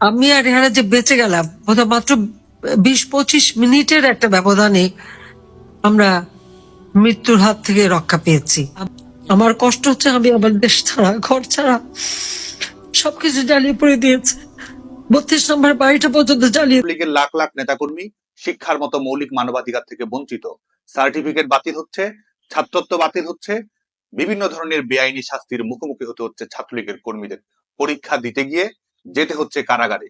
আমি আর রেহানা যে বেঁচে গেলাম, বোধহয় মাত্র বিশ পঁচিশ মিনিটের একটা ব্যবধানে আমরা মৃত্যুর হাত থেকে রক্ষা পেয়েছি। আমার কষ্ট হচ্ছে, আমি আমার দেশ ছাড়া, ঘর ছাড়া সবকিছু জ্বালিয়ে পড়ে দিয়েছে। বত্রিশ নম্বর বাড়িটা পর্যন্ত জ্বালিয়ে লীগের লাখ লাখ নেতাকর্মী শিক্ষার মতো মৌলিক মানবাধিকার থেকে বঞ্চিত। সার্টিফিকেট বাতিল হচ্ছে, ছাত্রত্ব বাতিল হচ্ছে, বিভিন্ন ধরনের বেআইনি শাস্তির মুখোমুখি হতে হচ্ছে ছাত্রলীগের কর্মীদের। পরীক্ষা দিতে গিয়ে যেতে হচ্ছে কারাগারে।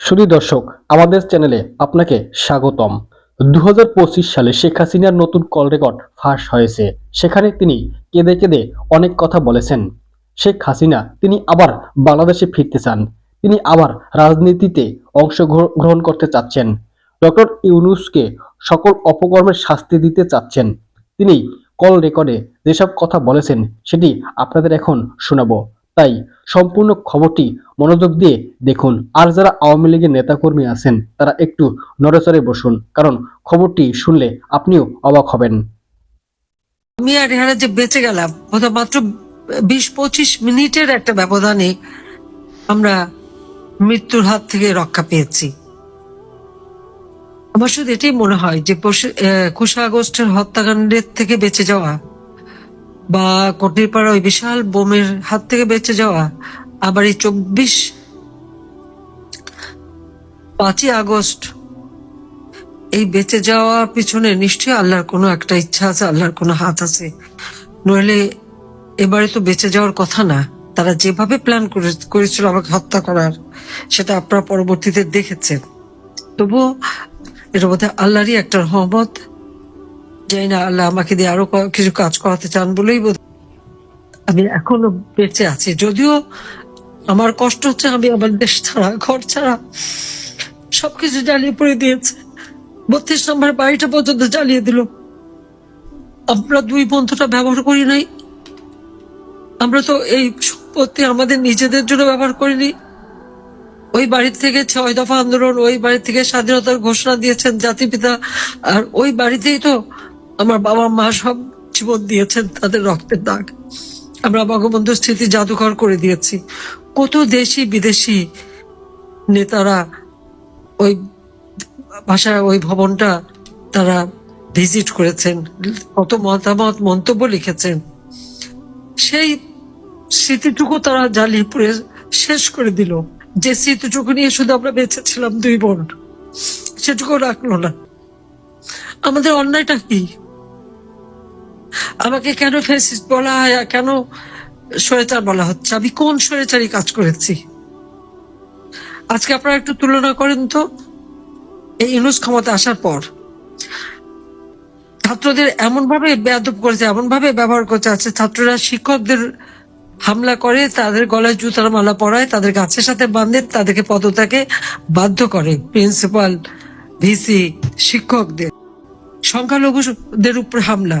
শুধু দর্শক, আমাদের চ্যানেলে আপনাকে স্বাগতম। দু হাজার পঁচিশ সালে শেখ হাসিনার নতুন কল রেকর্ড ফাঁস হয়েছে। সেখানে তিনি কেঁদে কেঁদে অনেক কথা বলেছেন। শেখ হাসিনা, তিনি আবার বাংলাদেশে ফিরতে চান। তিনি আবার রাজনীতিতে অংশগ্রহণ করতে চাচ্ছেন। ডক্টর ইউনুসকে সকল অপকর্মের শাস্তি দিতে চাচ্ছেন। তিনি কল রেকর্ডে যেসব কথা বলেছেন, সেটি আপনাদের এখন শোনাবো। তাই সম্পূর্ণ খবরটি মনোযোগ দিয়ে দেখুন। আর যারা আওয়ামী লীগের নেতাকর্মী আছেন, তারা একটু নড়েচড়ে বসুন, কারণ খবরটি শুনলে আপনিও অবাক হবেন। আমি আর রেহানা যে বেঁচে গেলাম, বোধহয় মাত্র বিশ পঁচিশ মিনিটের একটা ব্যবধানে আমরা মৃত্যুর হাত থেকে রক্ষা পেয়েছি। আমার শুধু এটাই মনে হয় যে একুশে আগস্টের হত্যাকাণ্ডের থেকে বেঁচে যাওয়া বা কটিরপাড়া ওই বিশাল বোমের হাত থেকে বেঁচে যাওয়া আবার এই চব্বিশ পাঁচই আগস্ট এই বেঁচে যাওয়া পিছনে নিশ্চয়ই আল্লাহর কোনো একটা ইচ্ছা আছে, আল্লাহর কোনো হাত আছে। নইলে এবারে তো বেঁচে যাওয়ার কথা না। তারা যেভাবে প্ল্যান করেছিল আমাকে হত্যা করার, সেটা আপনারা পরবর্তীতে দেখেছেন। তবুও এটা বোধহয় আল্লাহরই একটা রহমত। জানি না আল্লাহ আমাকে দিয়ে আরও কিছু কাজ করাতে চান বলেই বোধ আমি এখনও বেঁচে আছি। যদিও আমার কষ্ট হচ্ছে, আমি আমার দেশ ছাড়া, ঘর ছাড়া সবকিছু জ্বালিয়ে পড়ে দিয়েছে। বত্রিশ নম্বর বাড়িটা পর্যন্ত জ্বালিয়ে দিল। আমরা দুই বন্ধুটা ব্যবহার করি নাই। আমরা তো এই সম্পত্তি আমাদের নিজেদের জন্য ব্যবহার করিনি। ওই বাড়ি থেকে ছয় দফা আন্দোলন, ওই বাড়ি থেকে স্বাধীনতার ঘোষণা দিয়েছেন জাতিপিতা। আর ওই বাড়িতেই তো আমার বাবা মা সব জীবন দিয়েছেন তাদের রক্তের দাগ। আমরা বঙ্গবন্ধু স্মৃতি জাদুঘর করে দিয়েছি। কত দেশি বিদেশি নেতারা ওই ভাষায় ওই ভবনটা তারা ভিজিট করেছেন, কত মতামত, মন্তব্য লিখেছেন। সেই স্মৃতিটুকু তারা জ্বালিয়ে পুড়ে শেষ করে দিল। যে স্মৃতিটুকু নিয়ে শুধু আমরা বেঁচে ছিলাম দুই বোন সেটুকু রাখল না। আমাদের অন্যায়টা কি? আমাকে কেন ফেসিস্ট বলা হয় কেন স্বৈরাচার বলা হচ্ছে? আমি কোন স্বৈরাচারী কাজ করেছি? আজকে আপনারা একটু তুলনা করেন তো। এই ইউনুস ক্ষমতা আসার পর ছাত্রদের এমন ভাবে বেয়াদব করেছে এমন ভাবে ব্যবহার করছে আছে ছাত্ররা শিক্ষকদের হামলা করে, তাদের গলায় জুতার মালা পরায়, তাদের গাছের সাথে বাঁধে, তাদেরকে পদত্যাগে বাধ্য করে প্রিন্সিপাল, ভিসি, শিক্ষকদের। সংখ্যালঘুদের উপর হামলা।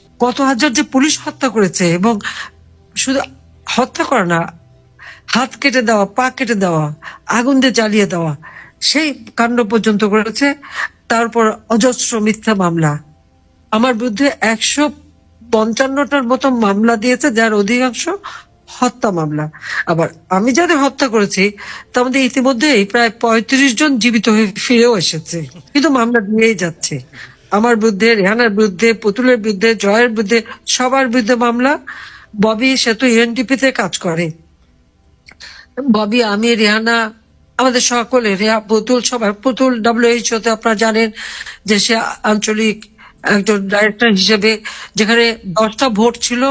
কত হাজার যে পুলিশ হত্যা করেছে এবং শুধু হত্যা করা না, হাত কেটে দেওয়া, পা কেটে দেওয়া, আগুন দিয়ে জ্বালিয়ে দেওয়া, সেই কাণ্ড পর্যন্ত করেছে। তারপর অজস্র মিথ্যা মামলা। আমার বিরুদ্ধে একশো পঞ্চান্নটার মতো মামলা দিয়েছে, যার অধিকাংশ হত্যা মামলা। আবার আমি যাদের হত্যা করেছি, তার মধ্যে ইতিমধ্যেই প্রায় পঁয়ত্রিশ জন জীবিত হয়ে ফিরেও এসেছে। কিন্তু মামলা দিয়েই যাচ্ছে। আমার বিরুদ্ধে রেহানার বিরুদ্ধে, পুতুলের বিরুদ্ধে, জয়ের বিরুদ্ধে, সবার বিরুদ্ধে মামলা। ববি, সে তো ইউএনডিপি তে কাজ করে। ববি, আমি রেহানা আমাদের সকলে রেহা পুতুল সবাই পুতুল ডাব্লিউএইচও তে আপনারা জানেন যে সে আঞ্চলিক একজন ডাইরেক্টর হিসেবে, যেখানে দশটা ভোট ছিল,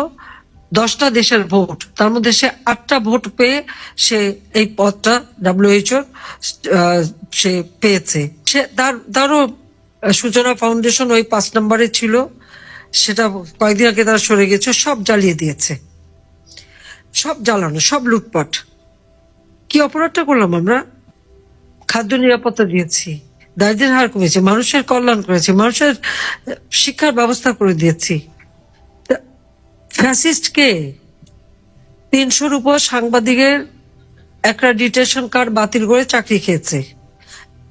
দশটা দেশের ভোট। তার মধ্যে সে আটটা ভোট পেয়ে সে এই পদটা ডাব্লিউএইচও সে পেয়েছে। সে তার, তারও সূচনা ফাউন্ডেশন ওই পাঁচ নম্বরে ছিল। সেটা কয়েকদিন আগে তারা সরে গেছে, সব জ্বালিয়ে দিয়েছে। সব জ্বালানো, সব লুটপাট। কি অপরাধটা করলাম আমরা? খাদ্য নিরাপত্তা দিয়েছি দারিদ্রের হার কমেছে, মানুষের কল্যাণ করেছে মানুষের শিক্ষার ব্যবস্থা করে দিয়েছি। ফ্যাসিস্ট কে? তিনশোর উপর সাংবাদিকের অ্যাক্রেডিটেশন কার্ড বাতিল করে চাকরি খেয়েছে।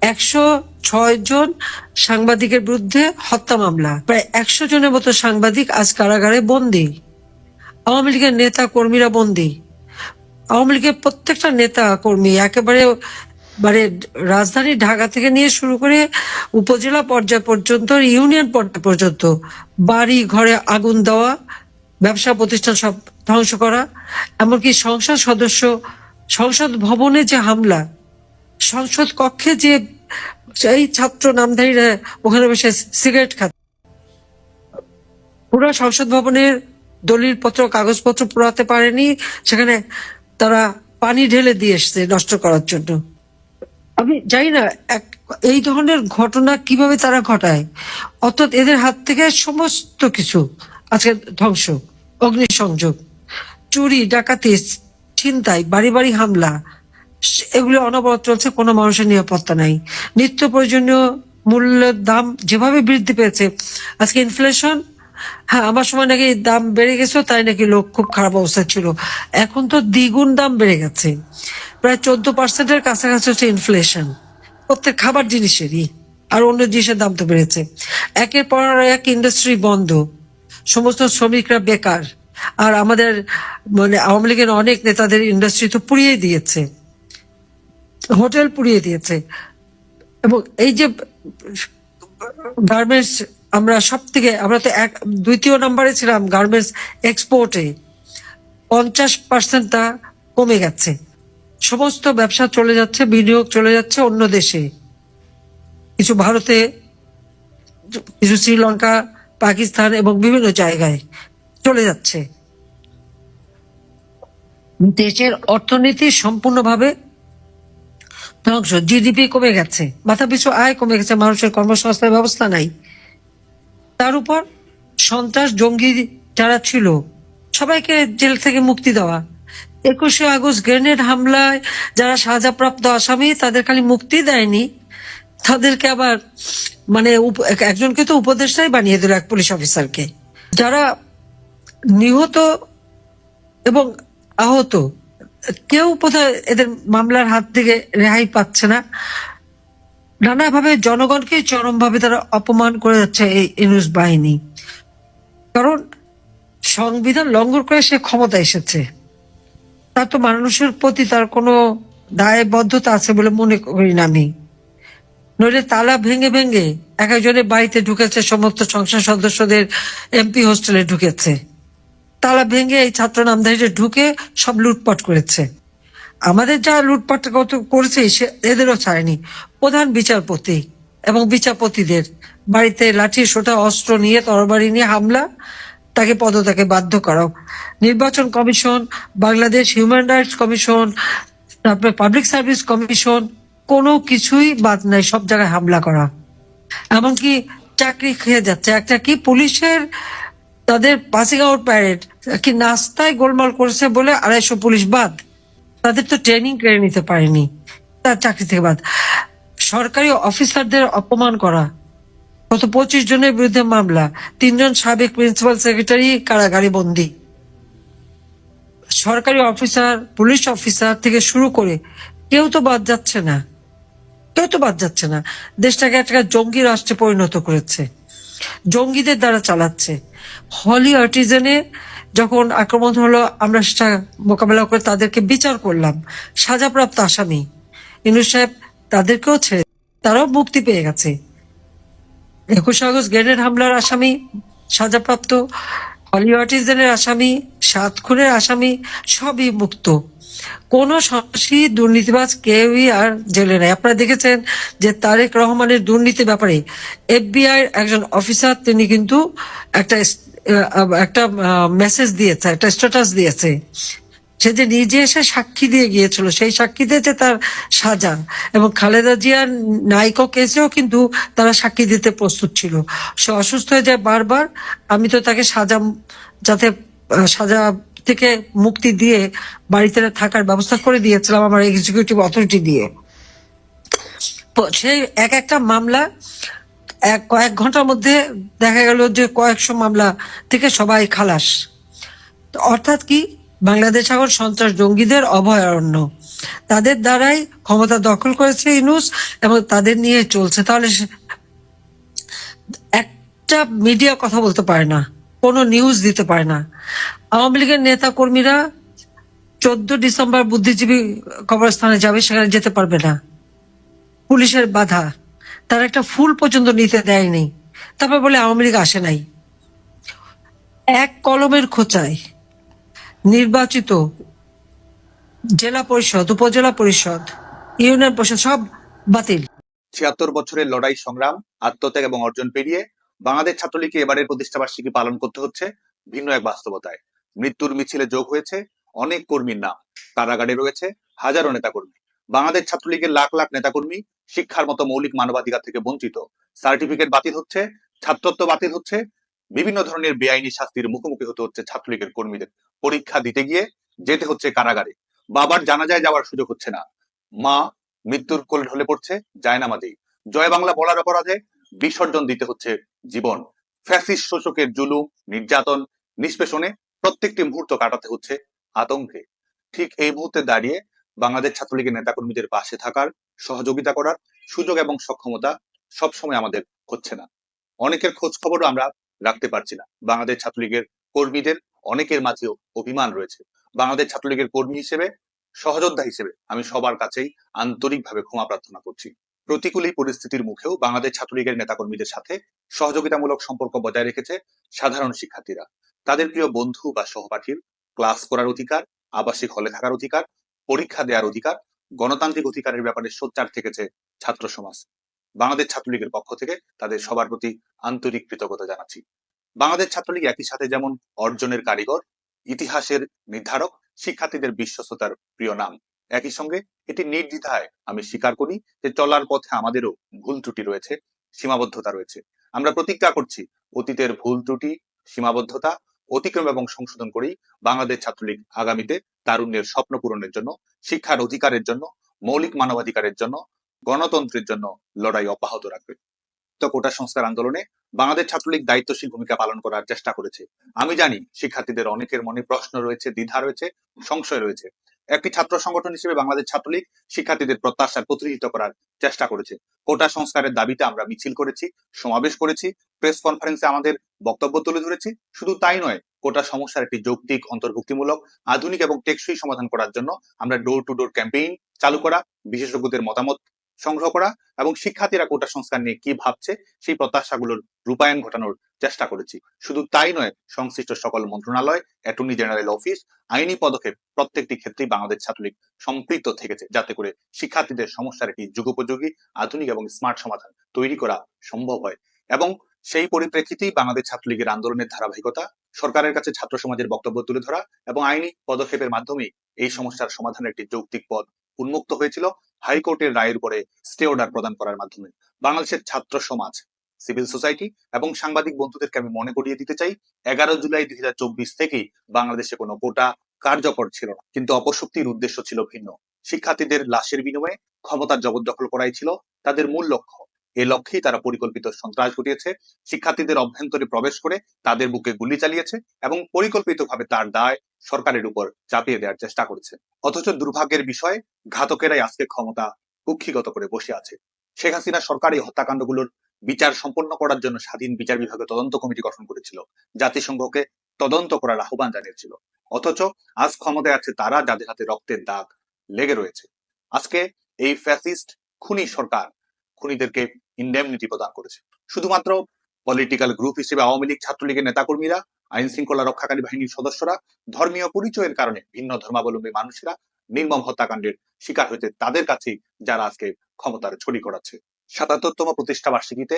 একশো ছয় জন সাংবাদিকের বিরুদ্ধে হত্যা মামলা। প্রায় একশো জনের মতো সাংবাদিক আজ কারাগারে বন্দী। আওয়ামী লীগের নেতা কর্মীরা বন্দী। আওয়ামী লীগের প্রত্যেকটা নেতা কর্মী একেবারে মানে রাজধানী ঢাকা থেকে নিয়ে শুরু করে উপজেলা পর্যায় পর্যন্ত, ইউনিয়ন পর্যায় পর্যন্ত বাড়ি, ঘরে আগুন দেওয়া, ব্যবসা প্রতিষ্ঠান সব ধ্বংস করা, এমনকি সংসদ সদস্য, সংসদ ভবনে যে হামলা সংসদ কক্ষে যে এই ছাত্র নামধারীরা ওখানে বসে সিগারেট খাচ্ছে। পুরো সংসদ ভবনের দলিল পত্র কাগজপত্র পোড়াতে পারেনি। সেখানে তারা পানি ঢেলে দিয়ে এসছে নষ্ট করার জন্য। আমি জানি না, এক, এই ধরনের ঘটনা কীভাবে তারা ঘটায়? অর্থাৎ এদের হাত থেকে সমস্ত কিছু আজকে ধ্বংস। অগ্নিসংযোগ, চুরি, ডাকাতি, ছিনতাই, বাড়ি বাড়ি হামলা এগুলো অনবরত চলছে, কোনো মানুষের নিরাপত্তা নাই। নিত্য প্রয়োজনীয় মূল্যের দাম যেভাবে বৃদ্ধি পেয়েছে, আজকে ইনফ্লেশন হ্যাঁ আমার সময় নাকি দাম বেড়ে গেছে, তাই নাকি লোক খুব খারাপ অবস্থা ছিল। এখন তো দ্বিগুণ দাম বেড়ে গেছে। প্রায় চোদ্দ পার্সেন্টের কাছাকাছি হচ্ছে ইনফ্লেশন প্রত্যেক খাবার জিনিসেরই, আর অন্য জিনিসের দাম তো বেড়েছে। একের পর এক ইন্ডাস্ট্রি বন্ধ। সমস্ত শ্রমিকরা বেকার। আর আমাদের মানে আওয়ামী লীগের অনেক নেতাদের ইন্ডাস্ট্রি তো পুড়িয়ে দিয়েছে। হোটেল পুড়িয়ে দিয়েছে। এবং এই যে গার্মেন্টস আমরা সব থেকে আমরা তো এক, দ্বিতীয় নম্বরে ছিলাম গার্মেন্টস এক্সপোর্টে। পঞ্চাশ পার্সেন্টটা কমে গেছে। সমস্ত ব্যবসা চলে যাচ্ছে, বিনিয়োগ চলে যাচ্ছে অন্য দেশে। কিছু ভারতে, কিছু শ্রীলঙ্কা, পাকিস্তান এবং বিভিন্ন জায়গায় চলে যাচ্ছে। দেশের অর্থনীতি সম্পূর্ণভাবে ধ্বংস জিডিপি কমে গেছে, মাথা পিছু আয় কমে গেছে, মানুষের কর্মসংস্থান ব্যবস্থা নাই। তার উপর সন্ত্রাস, জঙ্গি যারা ছিল, সবাইকে জেল থেকে মুক্তি দেওয়া। একুশে আগস্ট গ্রেনেড হামলায় যারা সাজাপ্রাপ্ত আসামি, তাদের খালি মুক্তি দেয়নি। তাদেরকে আবার মানে একজনকে তো উপদেষ্টাই বানিয়ে দিল এক পুলিশ অফিসারকে। যারা নিহত এবং আহত কেউ বোধহয় এদের মামলার হাত থেকে রেহাই পাচ্ছে না। নানাভাবে জনগণকে চরমভাবে তারা অপমান করে যাচ্ছে এই ইনুস বাহিনী। কারণ সংবিধান লঙ্ঘন করে সে ক্ষমতা এসেছে। তার তো মানুষের প্রতি তার কোনো দায়বদ্ধতা আছে বলে মনে করি না আমি। নইলে তালা ভেঙে ভেঙে এক একজনের বাড়িতে ঢুকেছে, সমস্ত সংসদ সদস্যদের এমপি হোস্টেলে ঢুকেছে। তালা ভেঙে এই ছাত্র নামধারীরা ঢুকে সব লুটপাট করেছে। আমাদের যা লুটপাট করেছে সে এদেরও ছাড়েনি। প্রধান বিচারপতি এবং বিচারপতিদের বাড়িতে লাঠি, সোটা, অস্ত্র নিয়ে, তরবারি নিয়ে হামলা, তাকে পদত্যাগে বাধ্য করা নির্বাচন commission, Bangladesh human rights commission, তারপরে পাবলিক সার্ভিস কমিশন, কোনো কিছুই বাদ নাই, সব জায়গায় হামলা করা। এমনকি চাকরি খেয়ে যাচ্ছে। একটা কি পুলিশের তাদের পাসিং আউট প্যারেড কি নাস্তায় গোলমাল করেছে বলে আড়াইশো পুলিশ বাদ? তাদের তো ট্রেনিং কেড়ে নিতে পারেনি। তার চাকরি থেকে বাদ। সরকারি অফিসারদের অপমান করা। গত পঁচিশ জনের বিরুদ্ধে মামলা। তিনজন সাবেক প্রিন্সিপাল সেক্রেটারি, কারাগারে বন্দী। সরকারি অফিসার, পুলিশ অফিসার থেকে শুরু করে কেউ তো বাদ যাচ্ছে না। কেউ তো বাদ যাচ্ছে না। দেশটাকে একটা জঙ্গি রাষ্ট্রে পরিণত করেছে। জঙ্গিদের দ্বারা চালাচ্ছে। হলি আর্টিজেনে যখন আক্রমণ হলো, আমরা সেটা মোকাবেলা করে তাদেরকে বিচার করলাম। সাজাপ্রাপ্ত আসামি ইনু সাহেব তাদেরকেও ছেড়ে তারাও মুক্তি পেয়ে গেছে। একুশে আগস্ট গ্রেনেড হামলার আসামি, সাজাপ্রাপ্ত হলি আসামি সাত খুনের আসামি সবই মুক্ত। কোন সন্ত্রাসী দুর্নীতিবাজ কেউই আর জেলে নেই। আপনারা দেখেছেন যে তারেক রহমানের দুর্নীতি ব্যাপারে এফবিআই একজন অফিসার, তিনি কিন্তু একটা একটা মেসেজ দিয়েছে, একটা স্ট্যাটাস দিয়েছে। সে যে নিজে এসে সাক্ষী দিয়ে গিয়েছিল, সেই সাক্ষী দিয়েছে তার সাজা। এবং খালেদা জিয়ার নাইকো কেসেও কিন্তু তারা সাক্ষী দিতে প্রস্তুত ছিল। সে অসুস্থ হয়ে যায় বারবার। আমি তো তাকে সাজা, যাতে সাজা থেকে মুক্তি দিয়ে বাড়িতে থাকার ব্যবস্থা করে দিয়েছিলাম আমার এক্সিকিউটিভ অথরিটি দিয়ে। সেই এক একটা মামলা, এক, কয়েক ঘণ্টার মধ্যে দেখা গেল যে কয়েকশো মামলা থেকে সবাই খালাস। অর্থাৎ কি? বাংলাদেশ এখন সন্ত্রাস জঙ্গিদের অভয়ারণ্য। তাদের দ্বারাই ক্ষমতা দখল করেছে ইনুস এবং তাদের নিয়ে চলছে। তাহলে একটা মিডিয়া কথা বলতে পারে না। কোনো নিউজ দিতে পারে না। আওয়ামী লীগের নেতা কর্মীরা চোদ্দ ডিসেম্বর বুদ্ধিজীবী কবরস্থানে যাবে, সেখানে যেতে পারবে না। পুলিশের বাধা। তারা একটা ফুল পর্যন্ত নিতে দেয়নি। তারপর বলে আওয়ামী লীগ আসে নাই। এক কলমের খোঁচায় নির্বাচিত জেলা পরিষদ, উপজেলা পরিষদ, ইউনিয়ন পরিষদ সব বাতিল। ছিয়াত্তর বছরের লড়াই সংগ্রাম, আত্মত্যাগ এবং অর্জন পেরিয়ে বাংলাদেশ ছাত্রলীগকে এবারের প্রতিষ্ঠাবার্ষিকী পালন করতে হচ্ছে ভিন্ন এক বাস্তবতায়। মৃত্যুর মিছিলে যোগ হয়েছে অনেক কর্মীর নাম, কারাগারে রয়েছে হাজারো নেতাকর্মী। বাংলাদেশ ছাত্রলীগের লাখ লাখ নেতাকর্মী শিক্ষার মতো মৌলিক মানবাধিকার থেকে বঞ্চিত। সার্টিফিকেট বাতিল হচ্ছে, ছাত্রত্ব বাতিল হচ্ছে, বিভিন্ন ধরনের বেআইনি শাস্তির মুখোমুখি হতে হচ্ছে ছাত্রলীগের কর্মীদের। পরীক্ষা দিতে গিয়ে যেতে হচ্ছে কারাগারে। বাবার জানাজায় যাওয়ার সুযোগ হচ্ছে না। মা মৃত্যুর কোলে ঢলে পড়ছে জায়নামাজেই। জয় বাংলা বলার অপরাধে বিসর্জন দিতে হচ্ছে জীবন। ফ্যাসিস্ট শোষকের জুলুম নির্যাতন, নিষ্পেষণে প্রত্যেকটি মুহূর্ত কাটাতে হচ্ছে আতঙ্কে। ঠিক এই মুহূর্তে দাঁড়িয়ে বাংলাদেশ ছাত্রলীগের নেতাকর্মীদের পাশে থাকার, সহযোগিতা করার সুযোগ এবং সক্ষমতা সবসময় আমাদের হচ্ছে না। অনেকের খোঁজ খবরও আমরা রাখতে পারছি না। বাংলাদেশ ছাত্রলীগের কর্মীদের অনেকের মাঝেও অভিমান রয়েছে। বাংলাদেশ ছাত্রলীগের কর্মী হিসেবে, সহযোদ্ধা হিসেবে আমি সবার কাছেই আন্তরিকভাবে ক্ষমা প্রার্থনা করছি। প্রতিকূল এই পরিস্থিতির মুখেও বাংলাদেশ ছাত্রলীগের নেতাকর্মীদের সাথে সহযোগিতামূলক সম্পর্ক বজায় রেখেছে সাধারণ শিক্ষার্থীরা। তাদের প্রিয় বন্ধু বা সহপাঠীর ক্লাস করার অধিকার, আবাসিক হলে থাকার অধিকার, পরীক্ষা দেওয়ার অধিকার, গণতান্ত্রিক অধিকারের ব্যাপারে সোচ্চার থেকেছে ছাত্র সমাজ। বাংলাদেশ ছাত্রলীগের পক্ষ থেকে তাদের সবার প্রতি আন্তরিক কৃতজ্ঞতা জানাচ্ছি। বাংলাদেশ ছাত্রলীগ একই সাথে যেমন অর্জনের কারিগর, ইতিহাসের নির্ধারক, শিক্ষার্থীদের বিশ্বস্ততার প্রিয় নাম। একই সঙ্গে এটি নির্দ্বিধায় আমি স্বীকার করি যে চলার পথে আমাদেরও ভুল ত্রুটি রয়েছে, সীমাবদ্ধতা রয়েছে। আমরা প্রতিজ্ঞা করছি, অতীতের ভুল ত্রুটি, সীমাবদ্ধতা অতিক্রম এবং সংশোধন করেই বাংলাদেশ ছাত্রলীগ আগামীতে তারুণ্যের স্বপ্ন পূরণের জন্য, শিক্ষার অধিকারের জন্য, মৌলিক মানবাধিকারের জন্য, গণতন্ত্রের জন্য লড়াই অব্যাহত রাখবে। তো কোটা সংস্কার আন্দোলনে বাংলাদেশ ছাত্রলীগ দায়িত্বশীল ভূমিকা পালন করার চেষ্টা করেছে। আমি জানি, শিক্ষার্থীদের অনেকের মনে প্রশ্ন রয়েছে, দ্বিধা রয়েছে, সংশয় রয়েছে। একটি ছাত্র সংগঠন হিসেবে বাংলাদেশ ছাত্রলীগ শিক্ষার্থীদের প্রত্যাশার প্রতিনিধিত্ব করার চেষ্টা করেছে। কোটা সংস্কারের দাবিতে আমরা মিছিল করেছি, সমাবেশ করেছি, প্রেস কনফারেন্সে আমাদের বক্তব্য তুলে ধরেছি। শুধু তাই নয়, কোটা সমস্যার একটি যৌক্তিক, অন্তর্ভুক্তিমূলক, আধুনিক এবং টেকসই সমাধান করার জন্য আমরা ডোর টু ডোর ক্যাম্পেইন চালু করা, বিশেষজ্ঞদের মতামত সংগ্রহ করা এবং শিক্ষার্থীরা কোটা সংস্কার নিয়ে কি ভাবছে সেই প্রত্যাশাগুলোর রূপায়ণ ঘটানোর চেষ্টা করেছি। শুধু তাই নয়, সংশ্লিষ্ট সকল মন্ত্রণালয়, অ্যাটর্নি জেনারেল অফিস, আইনি পদক্ষেপ প্রত্যেকটি ক্ষেত্রেই বাংলাদেশ ছাত্রলীগ সম্পৃক্ত থেকেছে, যাতে করে শিক্ষার্থীদের সমস্যার একটি যুগোপযোগী, আধুনিক এবং স্মার্ট সমাধান তৈরি করা সম্ভব হয়। এবং সেই পরিপ্রেক্ষিতেই বাংলাদেশ ছাত্রলীগের আন্দোলনের ধারাবাহিকতা, সরকারের কাছে ছাত্র সমাজের বক্তব্য তুলে ধরা এবং আইনি পদক্ষেপের মাধ্যমে এই সমস্যার সমাধানের একটি যৌক্তিক পথ উন্মুক্ত হয়েছিল, হাইকোর্টের রায়ের উপরে স্টে অর্ডার প্রদান করার মাধ্যমে। বাংলাদেশের ছাত্র সমাজ সিভিল সোসাইটি এবং সাংবাদিক বন্ধুদেরকে আমি মনে করিয়ে দিতে চাই, এগারো জুলাই দুই হাজার চব্বিশ থেকেই বাংলাদেশে কোনো কোটা কার্যকর ছিল না। কিন্তু অপশক্তির উদ্দেশ্য ছিল ভিন্ন। শিক্ষার্থীদের লাশের বিনিময়ে ক্ষমতার জবরদখল করাই ছিল তাদের মূল লক্ষ্য। এ লক্ষ্যেই তারা পরিকল্পিত সন্ত্রাস ঘটিয়েছে, শিক্ষার্থীদের অভ্যন্তরে প্রবেশ করে তাদের বুকে গুলি চালিয়েছে এবং পরিকল্পিতভাবে তার দায় সরকারের উপর চাপিয়ে দেওয়ার চেষ্টা করেছে। অথচ দুর্ভাগ্যের বিষয়, ঘাতকেরাই আজকে ক্ষমতা কুক্ষিগত করে বসে আছে। শেখ হাসিনা সরকার হত্যাকাণ্ডগুলোর বিচার সম্পন্ন করার জন্য স্বাধীন বিচার বিভাগের তদন্ত কমিটি গঠন করেছিল। জাতিসংঘকে তদন্ত করার আহ্বান জানিয়েছিল। অথচ আজ ক্ষমতায় আছে তারা যাদের হাতে রক্তের দাগ লেগে রয়েছে। আজকে এই ফ্যাসিস্ট খুনি সরকার খুনিদেরকে ইন্ডেমনিটি প্রদান করেছে। শুধুমাত্র পলিটিক্যাল গ্রুপ হিসেবে আওয়ামী লীগ, ছাত্রলীগের নেতাকর্মীরা আইন শৃঙ্খলা রক্ষাকারী বাহিনীর সদস্যরা, ধর্মীয় পরিচয়ের কারণে ভিন্ন ধর্মাবলম্বী মানুষেরা, নির্মম হত্যাকাণ্ডের শিকার হয়েছে তাদের কাছেই যারা আজকে ক্ষমতার ছড়ি করাচ্ছে সাতাত্তরতম প্রতিষ্ঠা বার্ষিকীতে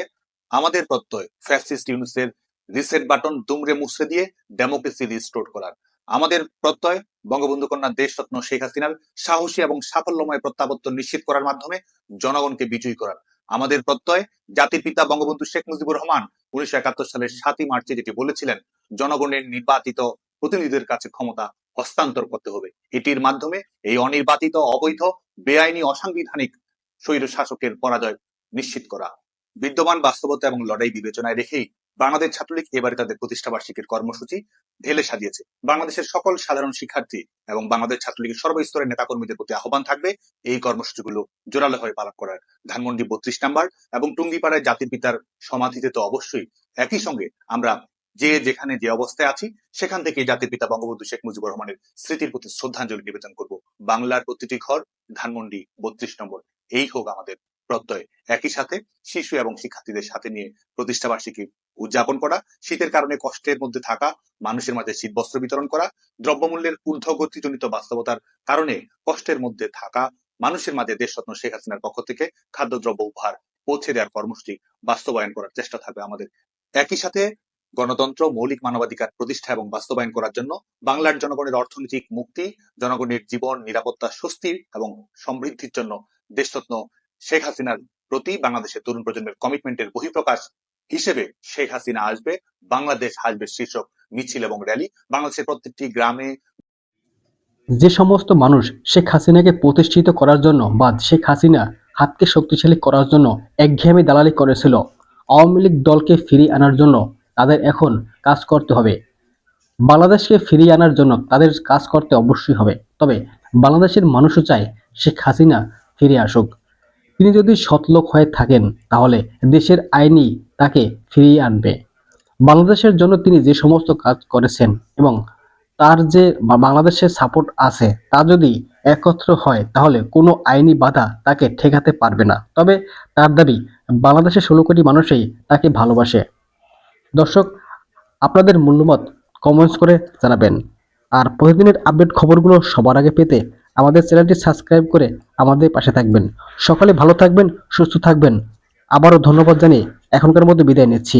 আমাদের প্রত্যয় ফ্যাসিস্ট ইউনুসের রিসেট বাটন দুমড়ে মুছড়ে দিয়ে ডেমোক্রেসি রিস্টোর করার। আমাদের প্রত্যয় বঙ্গবন্ধু কন্যা দেশরত্ন শেখ হাসিনার সাহসী এবং সাফল্যময় প্রত্যাবর্তন নিশ্চিত করার মাধ্যমে জনগণকে বিজয়ী করার। আমাদের প্রত্যয় জাতির পিতা বঙ্গবন্ধু শেখ মুজিবুর রহমান উনিশশো একাত্তর সালের সাতই মার্চে যেটি বলেছিলেন, জনগণের নির্বাচিত প্রতিনিধিদের কাছে ক্ষমতা হস্তান্তর করতে হবে। এটির মাধ্যমে এই অনির্বাচিত, অবৈধ, বেআইনি, অসাংবিধানিক স্বৈর শাসকের পরাজয় নিশ্চিত করা। বিদ্যমান বাস্তবতা এবং লড়াই বিবেচনায় রেখেই বাংলাদেশ ছাত্রলীগ এবারে তাদের প্রতিষ্ঠাবার্ষিকীর কর্মসূচি ঢেলে সাজিয়েছে। বাংলাদেশের সকল সাধারণ শিক্ষার্থী এবং বাংলাদেশ ছাত্রলীগের সর্বস্তরের নেতাকর্মীদের প্রতি আহ্বান থাকবে এই কর্মসূচিগুলো জোরালোভাবে পালন করার। ধানমন্ডি বত্রিশ নাম্বার এবং টুঙ্গিপাড়ায় জাতির পিতার সমাধিতে তো অবশ্যই একই সঙ্গে আমরা যে যেখানে যে অবস্থায় আছি, সেখান থেকে জাতির পিতা বঙ্গবন্ধু শেখ মুজিবুর রহমানের স্মৃতির প্রতি শ্রদ্ধাঞ্জলি নিবেদন করব। বাংলার প্রতিটি ঘর ধানমন্ডি বত্রিশ নম্বর। এই হোক আমাদের প্রত্যয়। একই সাথে শিশু এবং শিক্ষার্থীদের সাথে নিয়ে প্রতিষ্ঠাবার্ষিকী উদযাপন করা, শীতের কারণে কষ্টের মধ্যে থাকা, মানুষের মাঝে শীত বস্ত্র বিতরণ করা, দ্রব্যমূল্যের ঊর্ধ্বগতিজনিত বাস্তবতার কারণে কষ্টের মধ্যে থাকা, মানুষের মাঝে দেশরত্ন শেখ হাসিনার পক্ষ থেকে খাদ্যদ্রব্য উপহার পৌঁছে দেওয়ার কর্মসূচি বাস্তবায়ন করার চেষ্টা থাকবে আমাদের। একই সাথে গণতন্ত্র, মৌলিক মানবাধিকার প্রতিষ্ঠা এবং বাস্তবায়ন করার জন্য বাংলার জনগণের অর্থনৈতিক মুক্তি, জনগণের জীবন, নিরাপত্তা, স্বস্তি এবং সমৃদ্ধির জন্য দেশরত্ন শেখ হাসিনার প্রতি বাংলাদেশের তরুণ প্রজন্মের কমিটমেন্টের বহিঃপ্রকাশ হিসেবে শেখ হাসিনা আসবে, বাংলাদেশ আসবে শীর্ষক মিছিল এবং র্যালি বাংলাদেশের প্রত্যেকটি গ্রামে যে সমস্ত মানুষ শেখ হাসিনাকে প্রতিষ্ঠিত করার জন্য বা শেখ হাসিনা হাতকে শক্তিশালী করার জন্য একঘেয়েমি দালালি করেছিল, আওয়ামী লীগ দলকে ফিরিয়ে আনার জন্য তাদের এখন কাজ করতে হবে। বাংলাদেশকে ফিরিয়ে আনার জন্য তাদের কাজ করতে অবশ্যই হবে। তবে বাংলাদেশের মানুষও চায় শেখ হাসিনা ফিরে আসুক। তিনি যদি সৎলোক হয়ে থাকেন, তাহলে দেশের আইনই তাকে ফিরিয়ে আনবে। বাংলাদেশের জন্য তিনি যে সমস্ত কাজ করেছেন এবং তার যে বাংলাদেশের সাপোর্ট আছে, তা যদি একত্র হয়, তাহলে কোনো আইনি বাধা তাকে ঠেকাতে পারবে না। তবে তার দাবি, বাংলাদেশের ষোলো কোটি মানুষই তাকে ভালোবাসে। দর্শক, আপনাদের মূল্যমত কমেন্টস করে জানাবেন। আর প্রতিদিনের আপডেট খবরগুলো সবার আগে পেতে আমাদের চ্যানেলটি সাবস্ক্রাইব করে আমাদের পাশে থাকবেন। সকলে ভালো থাকবেন, সুস্থ থাকবেন। আবারও ধন্যবাদ জানিয়ে এখনকার মধ্যে বিদায় নিচ্ছি।